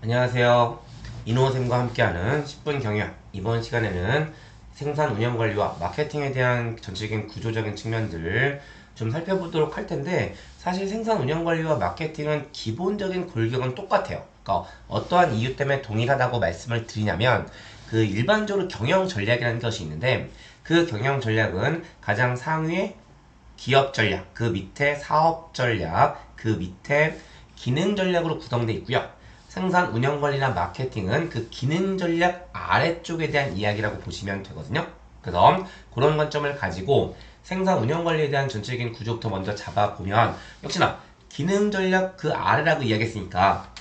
안녕하세요. 이노쌤과 함께하는 10분 경영. 이번 시간에는 생산 운영 관리와 마케팅에 대한 전체적인 구조적인 측면들을 좀 살펴보도록 할 텐데 사실 생산 운영 관리와 마케팅은 기본적인 골격은 똑같아요. 그러니까 어떠한 이유 때문에 동일하다고 말씀을 드리냐면 그 일반적으로 경영 전략이라는 것이 있는데 그 경영 전략은 가장 상위의 기업 전략, 그 밑에 사업 전략, 그 밑에 기능 전략으로 구성되어 있고요. 생산 운영 관리나 마케팅은 그 기능 전략 아래쪽에 대한 이야기라고 보시면 되거든요. 그래서 그런 관점을 가지고 생산 운영 관리에 대한 전체적인 구조부터 먼저 잡아보면 역시나 기능 전략 그 아래라고 이야기했으니까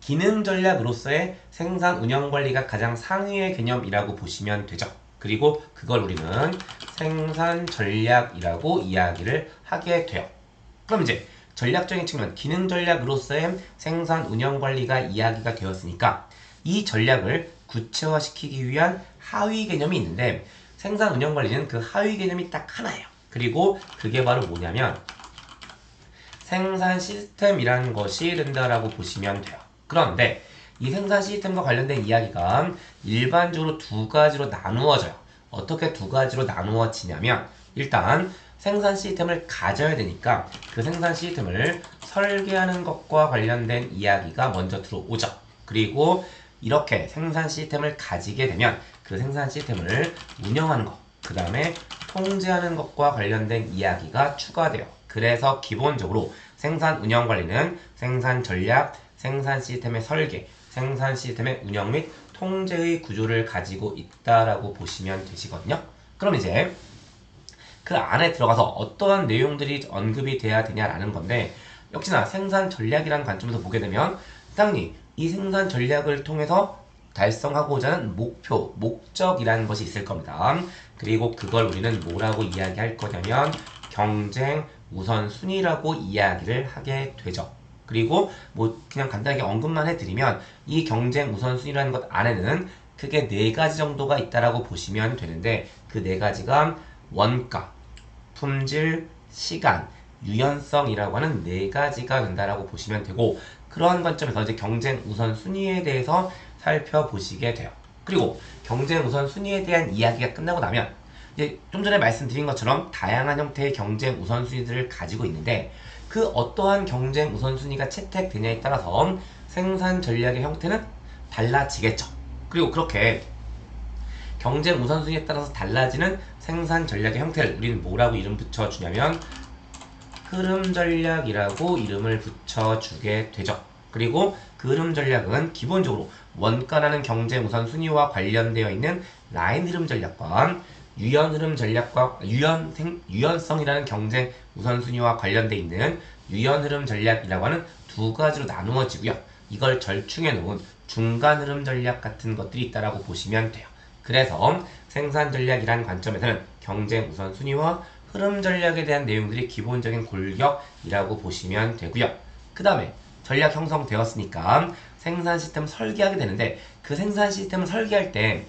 기능 전략으로서의 생산 운영 관리가 가장 상위의 개념이라고 보시면 되죠. 그리고 그걸 우리는 생산 전략이라고 이야기를 하게 돼요. 그럼 이제 전략적인 측면, 기능 전략으로서의 생산 운영 관리가 이야기가 되었으니까 이 전략을 구체화시키기 위한 하위 개념이 있는데 생산 운영 관리는 그 하위 개념이 딱 하나예요. 그리고 그게 바로 뭐냐면 생산 시스템이라는 것이 된다라고 보시면 돼요. 그런데 이 생산 시스템과 관련된 이야기가 일반적으로 두 가지로 나누어져요. 어떻게 두 가지로 나누어지냐면 일단 생산 시스템을 가져야 되니까 그 생산 시스템을 설계하는 것과 관련된 이야기가 먼저 들어오죠. 그리고 이렇게 생산 시스템을 가지게 되면 그 생산 시스템을 운영하는 것, 그 다음에 통제하는 것과 관련된 이야기가 추가돼요. 그래서 기본적으로 생산 운영 관리는 생산 전략, 생산 시스템의 설계, 생산 시스템의 운영 및 통제의 구조를 가지고 있다라고 보시면 되시거든요. 그럼 이제 그 안에 들어가서 어떠한 내용들이 언급이 돼야 되냐라는 건데 역시나 생산 전략이라는 관점에서 보게 되면 당연히 이 생산 전략을 통해서 달성하고자 하는 목표, 목적이라는 것이 있을 겁니다. 그리고 그걸 우리는 뭐라고 이야기할 거냐면 경쟁 우선순위라고 이야기를 하게 되죠. 그리고 뭐 그냥 간단하게 언급만 해드리면 이 경쟁 우선순위라는 것 안에는 크게 네 가지 정도가 있다라고 보시면 되는데 그 네 가지가 원가, 품질, 시간, 유연성이라고 하는 네 가지가 된다라고 보시면 되고 그러한 관점에서 이제 경쟁 우선순위에 대해서 살펴보시게 돼요. 그리고 경쟁 우선순위에 대한 이야기가 끝나고 나면 이제 좀 전에 말씀드린 것처럼 다양한 형태의 경쟁 우선순위들을 가지고 있는데 그 어떠한 경쟁 우선순위가 채택되냐에 따라서 생산 전략의 형태는 달라지겠죠. 그리고 그렇게 경쟁 우선순위에 따라서 달라지는 생산 전략의 형태를 우리는 뭐라고 이름 붙여주냐면 흐름 전략이라고 이름을 붙여주게 되죠. 그리고 그 흐름 전략은 기본적으로 원가라는 경쟁 우선순위와 관련되어 있는 라인 흐름 전략과 유연 흐름 전략과 유연 생, 유연성이라는 경쟁 우선순위와 관련되어 있는 유연 흐름 전략이라고 하는 두 가지로 나누어지고요. 이걸 절충해 놓은 중간 흐름 전략 같은 것들이 있다라고 보시면 돼요. 그래서 생산 전략이라는 관점에서는 경쟁 우선순위와 흐름 전략에 대한 내용들이 기본적인 골격이라고 보시면 되고요. 그 다음에 전략 형성되었으니까 생산 시스템 설계하게 되는데 그 생산 시스템을 설계할 때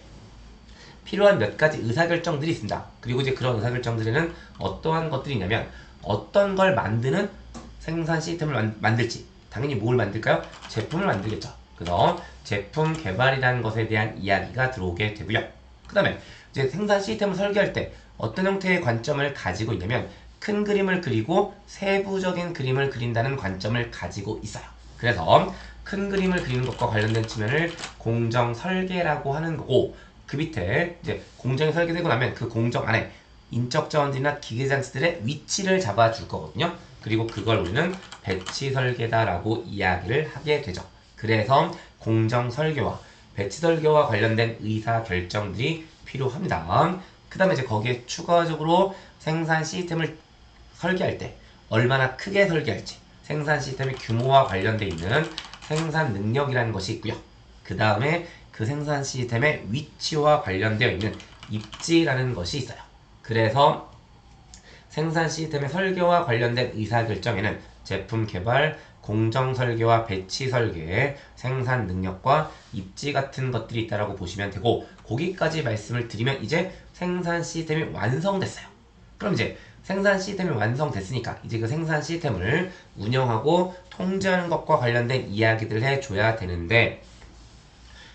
필요한 몇 가지 의사결정들이 있습니다. 그리고 이제 그런 의사결정들에는 어떠한 것들이 있냐면 어떤 걸 만드는 생산 시스템을 만, 만들지 당연히 뭘 만들까요? 제품을 만들겠죠. 그래서 제품 개발이라는 것에 대한 이야기가 들어오게 되고요. 그 다음에 이제 생산 시스템을 설계할 때 어떤 형태의 관점을 가지고 있냐면 큰 그림을 그리고 세부적인 그림을 그린다는 관점을 가지고 있어요. 그래서 큰 그림을 그리는 것과 관련된 측면을 공정 설계라고 하는 거고 그 밑에 이제 공정이 설계되고 나면 그 공정 안에 인적 자원들이나 기계 장치들의 위치를 잡아줄 거거든요. 그리고 그걸 우리는 배치 설계다라고 이야기를 하게 되죠. 그래서 공정 설계와 배치 설계와 관련된 의사 결정들이 필요합니다. 그 다음에 이제 거기에 추가적으로 생산 시스템을 설계할 때 얼마나 크게 설계할지 생산 시스템의 규모와 관련돼 있는 생산 능력이라는 것이 있고요. 그 다음에 그 생산 시스템의 위치와 관련되어 있는 입지라는 것이 있어요. 그래서 생산 시스템의 설계와 관련된 의사결정에는 제품 개발, 공정 설계와 배치 설계, 생산 능력과 입지 같은 것들이 있다라고 보시면 되고 거기까지 말씀을 드리면 이제 생산 시스템이 완성됐어요. 그럼 이제 생산 시스템이 완성됐으니까 이제 그 생산 시스템을 운영하고 통제하는 것과 관련된 이야기들을 해줘야 되는데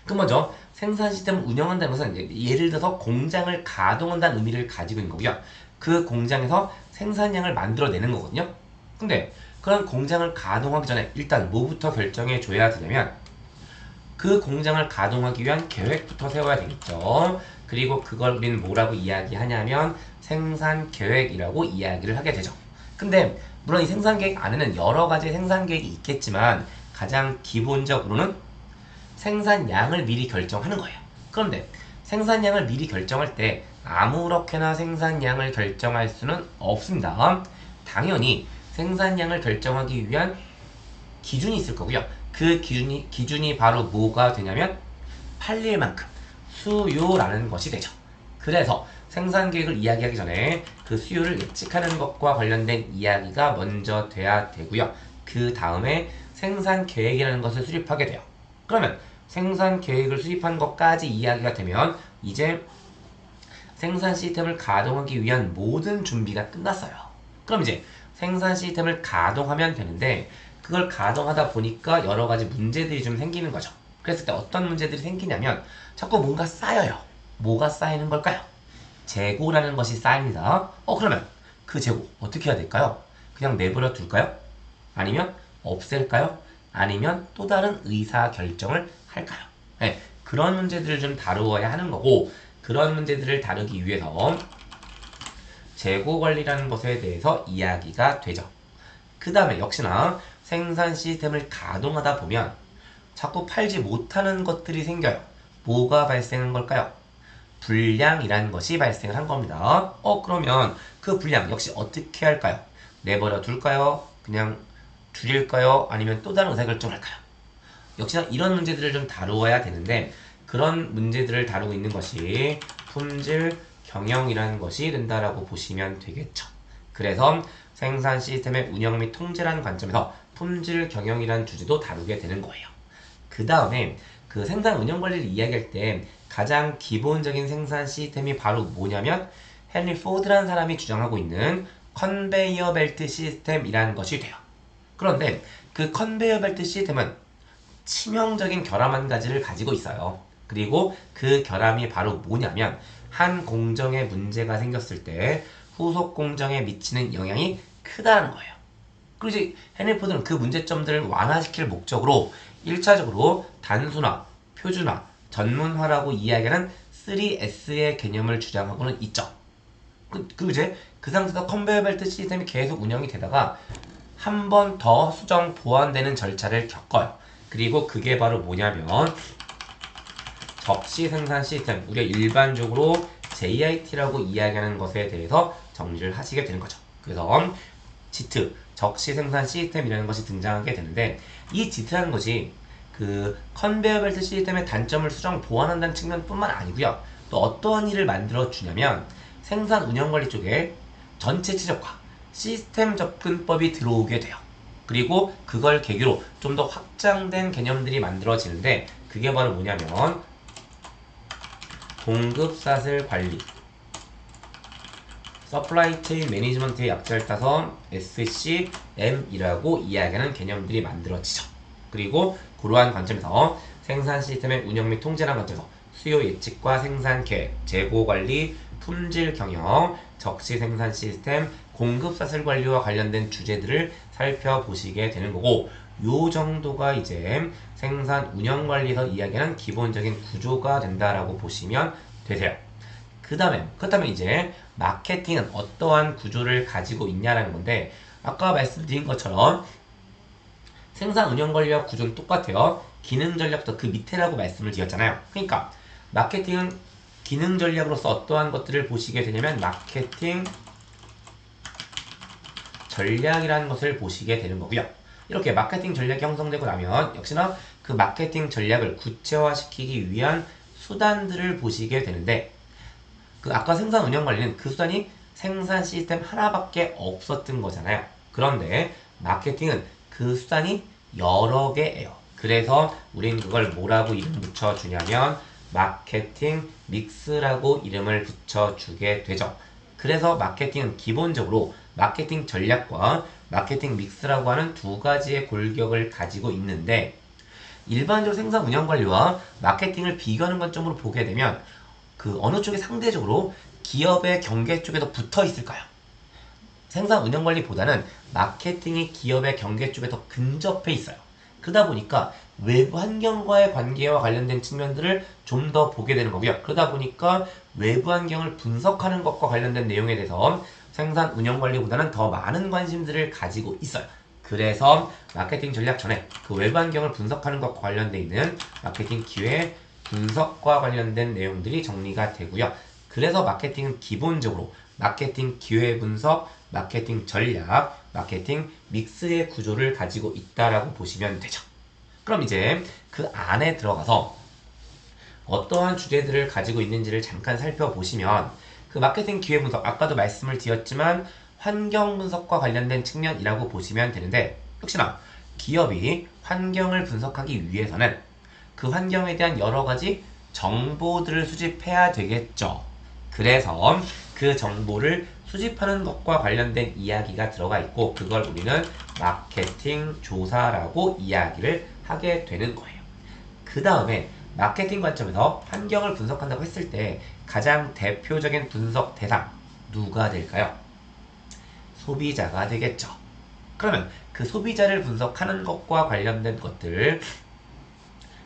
그 먼저 생산 시스템을 운영한다는 것은 예를 들어서 공장을 가동한다는 의미를 가지고 있는 거고요. 그 공장에서 생산량을 만들어내는 거거든요. 근데 그런 공장을 가동하기 전에 일단 뭐부터 결정해 줘야 되냐면 그 공장을 가동하기 위한 계획부터 세워야 되겠죠. 그리고 그걸 우리는 뭐라고 이야기하냐면 생산 계획이라고 이야기를 하게 되죠. 근데 물론 이 생산 계획 안에는 여러 가지 생산 계획이 있겠지만 가장 기본적으로는 생산량을 미리 결정하는 거예요. 그런데 생산량을 미리 결정할 때 아무렇게나 생산량을 결정할 수는 없습니다. 당연히 생산량을 결정하기 위한 기준이 있을 거고요. 그 기준이 기준이 바로 뭐가 되냐면 팔릴 만큼 수요라는 것이 되죠. 그래서 생산 계획을 이야기하기 전에 그 수요를 예측하는 것과 관련된 이야기가 먼저 돼야 되고요. 그 다음에 생산 계획이라는 것을 수립하게 돼요. 그러면 생산 계획을 수립한 것까지 이야기가 되면 이제 생산 시스템을 가동하기 위한 모든 준비가 끝났어요. 그럼 이제 생산 시스템을 가동하면 되는데 그걸 가동하다 보니까 여러 가지 문제들이 좀 생기는 거죠. 그랬을 때 어떤 문제들이 생기냐면 자꾸 뭔가 쌓여요. 뭐가 쌓이는 걸까요? 재고라는 것이 쌓입니다. 어 그러면 그 재고 어떻게 해야 될까요? 그냥 내버려 둘까요? 아니면 없앨까요? 아니면 또 다른 의사 결정을 할까요? 네, 그런 문제들을 좀 다루어야 하는 거고 그런 문제들을 다루기 위해서 재고 관리라는 것에 대해서 이야기가 되죠. 그 다음에 역시나 생산 시스템을 가동하다 보면 자꾸 팔지 못하는 것들이 생겨요. 뭐가 발생한 걸까요? 불량이라는 것이 발생을 한 겁니다. 어, 그러면 그 불량 역시 어떻게 할까요? 내버려 둘까요? 그냥 줄일까요? 아니면 또 다른 의사결정을 할까요? 역시나 이런 문제들을 좀 다루어야 되는데 그런 문제들을 다루고 있는 것이 품질 경영이라는 것이 된다라고 보시면 되겠죠. 그래서 생산 시스템의 운영 및 통제라는 관점에서 품질 경영이라는 주제도 다루게 되는 거예요. 그 다음에 그 생산 운영 관리를 이야기할 때 가장 기본적인 생산 시스템이 바로 뭐냐면 헨리 포드라는 사람이 주장하고 있는 컨베이어 벨트 시스템이라는 것이 돼요. 그런데 그 컨베이어 벨트 시스템은 치명적인 결함 한 가지를 가지고 있어요. 그리고 그 결함이 바로 뭐냐면 한 공정에 문제가 생겼을 때 후속 공정에 미치는 영향이 크다는 거예요. 그리고 이제 헨리 포드는 그 문제점들을 완화시킬 목적으로 1차적으로 단순화, 표준화, 전문화라고 이야기하는 3S의 개념을 주장하고는 있죠. 그, 그리고 이제 그 상태에서 컨베이어 벨트 시스템이 계속 운영이 되다가 한 번 더 수정 보완되는 절차를 겪어요. 그리고 그게 바로 뭐냐면 적시 생산 시스템, 우리가 일반적으로 JIT라고 이야기하는 것에 대해서 정리를 하시게 되는 거죠. 그래서 JIT, 적시 생산 시스템이라는 것이 등장하게 되는데 이 JIT라는 것이 그 컨베이어 벨트 시스템의 단점을 수정 보완한다는 측면뿐만 아니고요. 또 어떠한 일을 만들어 주냐면 생산 운영 관리 쪽에 전체 최적화, 시스템 접근법이 들어오게 돼요. 그리고 그걸 계기로 좀 더 확장된 개념들이 만들어지는데 그게 바로 뭐냐면 공급 사슬 관리 서플라이 체인 매니지먼트의 약자를 따서 SCM이라고 이야기하는 개념들이 만들어지죠. 그리고 그러한 관점에서 생산 시스템의 운영 및 통제라는 관점에서 수요 예측과 생산 계획, 재고 관리, 품질 경영, 적시 생산 시스템, 공급 사슬 관리와 관련된 주제들을 살펴보시게 되는 거고 요 정도가 이제 생산 운영 관리에서 이야기하는 기본적인 구조가 된다라고 보시면 되세요. 그 다음에 그렇다면 이제 마케팅은 어떠한 구조를 가지고 있냐라는 건데 아까 말씀드린 것처럼 생산 운영 관리와 구조는 똑같아요. 기능 전략도 그 밑에라고 말씀을 드렸잖아요. 그러니까 마케팅은 기능 전략으로서 어떠한 것들을 보시게 되냐면 마케팅 전략이라는 것을 보시게 되는 거고요. 이렇게 마케팅 전략이 형성되고 나면 역시나 그 마케팅 전략을 구체화시키기 위한 수단들을 보시게 되는데 그 아까 생산 운영 관리는 그 수단이 생산 시스템 하나밖에 없었던 거잖아요. 그런데 마케팅은 그 수단이 여러 개예요. 그래서 우린 그걸 뭐라고 이름 붙여주냐면 마케팅 믹스라고 이름을 붙여주게 되죠. 그래서 마케팅은 기본적으로 마케팅 전략과 마케팅 믹스라고 하는 두 가지의 골격을 가지고 있는데 일반적으로 생산 운영 관리와 마케팅을 비교하는 관점으로 보게 되면 그 어느 쪽이 상대적으로 기업의 경계 쪽에 더 붙어 있을까요? 생산 운영 관리보다는 마케팅이 기업의 경계 쪽에 더 근접해 있어요. 그러다 보니까 외부 환경과의 관계와 관련된 측면들을 좀 더 보게 되는 거고요. 그러다 보니까 외부 환경을 분석하는 것과 관련된 내용에 대해서 생산 운영 관리보다는 더 많은 관심들을 가지고 있어요. 그래서 마케팅 전략 전에 그 외부 환경을 분석하는 것과 관련돼 있는 마케팅 기회 분석과 관련된 내용들이 정리가 되고요. 그래서 마케팅은 기본적으로 마케팅 기회 분석, 마케팅 전략, 마케팅 믹스의 구조를 가지고 있다라고 보시면 되죠. 그럼 이제 그 안에 들어가서 어떠한 주제들을 가지고 있는지를 잠깐 살펴보시면 그 마케팅 기회 분석 아까도 말씀을 드렸지만 환경 분석과 관련된 측면이라고 보시면 되는데 혹시나 기업이 환경을 분석하기 위해서는 그 환경에 대한 여러 가지 정보들을 수집해야 되겠죠. 그래서 그 정보를 수집하는 것과 관련된 이야기가 들어가 있고 그걸 우리는 마케팅 조사라고 이야기를 하게 되는 거예요. 그 다음에 마케팅 관점에서 환경을 분석한다고 했을 때 가장 대표적인 분석 대상 누가 될까요? 소비자가 되겠죠. 그러면 그 소비자를 분석하는 것과 관련된 것들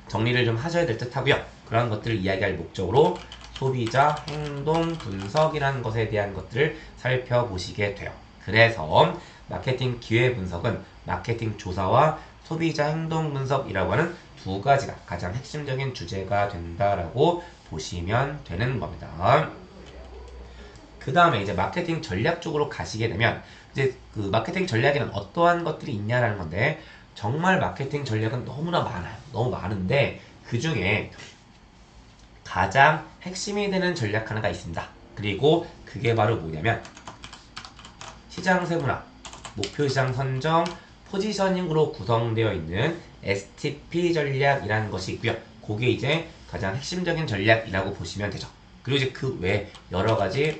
정리를 좀 하셔야 될 듯 하고요. 그런 것들을 이야기할 목적으로 소비자 행동 분석이라는 것에 대한 것들을 살펴보시게 돼요. 그래서 마케팅 기회 분석은 마케팅 조사와 소비자 행동 분석이라고 하는 두 가지가 가장 핵심적인 주제가 된다라고 보시면 되는 겁니다. 그 다음에 이제 마케팅 전략 쪽으로 가시게 되면 이제 그 마케팅 전략에는 어떠한 것들이 있냐라는 건데 정말 마케팅 전략은 너무나 많아요. 너무 많은데 그 중에 가장 핵심이 되는 전략 하나가 있습니다. 그리고 그게 바로 뭐냐면 시장 세분화, 목표 시장 선정, 포지셔닝으로 구성되어 있는 STP 전략이라는 것이 있고요. 그게 이제 가장 핵심적인 전략이라고 보시면 되죠. 그리고 이제 그외 여러 가지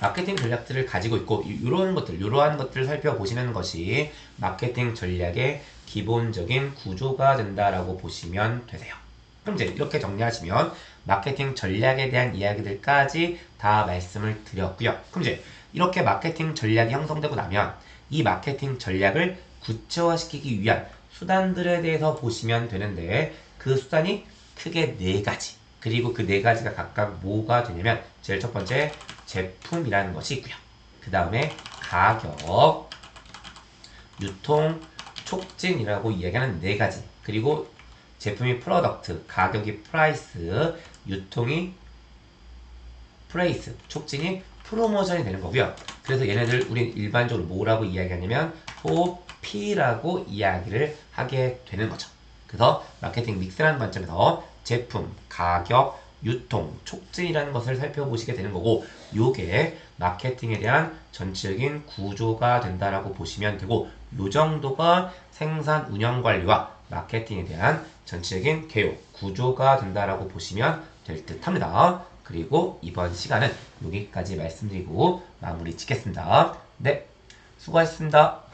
마케팅 전략들을 가지고 있고 이런 것들, 이러한 것들을 살펴보시는 것이 마케팅 전략의 기본적인 구조가 된다라고 보시면 되세요. 이제 이렇게 정리하시면 마케팅 전략에 대한 이야기들까지 다 말씀을 드렸고요. 그럼 이제 이렇게 마케팅 전략이 형성되고 나면 이 마케팅 전략을 구체화시키기 위한 수단들에 대해서 보시면 되는데 그 수단이 크게 네 가지. 그리고 그 네 가지가 각각 뭐가 되냐면 제일 첫 번째 제품이라는 것이 있고요. 그 다음에 가격, 유통, 촉진이라고 이야기하는 네 가지. 그리고 제품이 프로덕트, 가격이 프라이스, 유통이 프레이스, 촉진이 프로모션이 되는 거고요. 그래서 얘네들 우린 일반적으로 뭐라고 이야기하냐면 OP라고 이야기를 하게 되는 거죠. 그래서 마케팅 믹스라는 관점에서 제품, 가격, 유통, 촉진이라는 것을 살펴보시게 되는 거고 요게 마케팅에 대한 전체적인 구조가 된다라고 보시면 되고 요 정도가 생산 운영 관리와 마케팅에 대한 전체적인 개요, 구조가 된다라고 보시면 될 듯 합니다. 그리고 이번 시간은 여기까지 말씀드리고 마무리 짓겠습니다. 네, 수고하셨습니다.